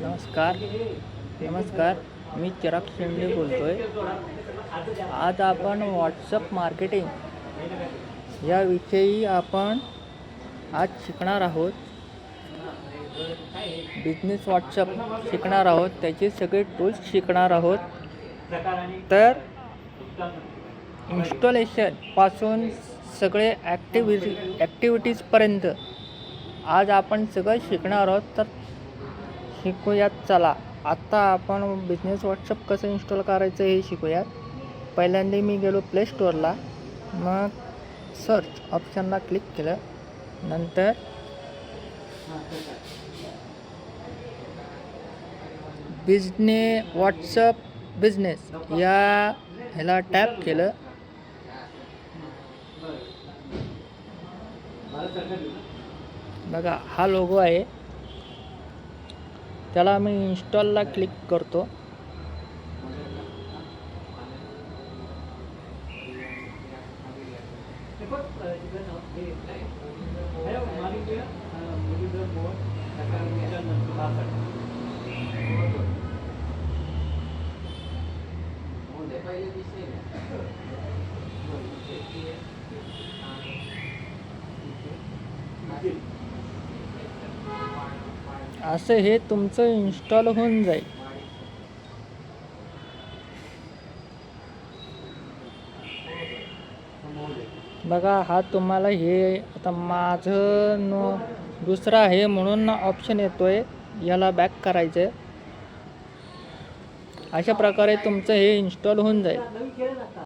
नमस्कार नमस्कार. मी चिराग शेंडे बोलतो आहे आज आपण व्हॉट्सअप मार्केटिंग याविषयी आपण आज शिकणार आहोत. बिझनेस व्हॉट्सअप शिकणार आहोत. त्याचे सगळे टूल्स शिकणार आहोत. तर इन्स्टॉलेशनपासून सगळे ॲक्टिव्हिटी ॲक्टिव्हिटीजपर्यंत आज आपण सगळं शिकणार आहोत. तर शिकूयात चला. आत्ता आपण बिझनेस व्हॉट्सअप कसं इन्स्टॉल करायचं हे शिकूयात. पहिल्यांदा मी गेलो प्ले स्टोअरला मग सर्च ऑप्शनला क्लिक केलं. नंतर बिझने व्हॉट्सअप बिझनेस या ह्याला टॅप केलं. बघा हा लोगो आहे. त्याला मी इन्स्टॉलला क्लिक करतो असं हे तुमचं इन्स्टॉल होऊन जाईल. बघा हा तुम्हाला हे आता माझं नो दुसरा आहे म्हणून ऑप्शन येतोय याला बॅक करायचं आहे अशा प्रकारे तुमचं हे इन्स्टॉल होऊन जाईल.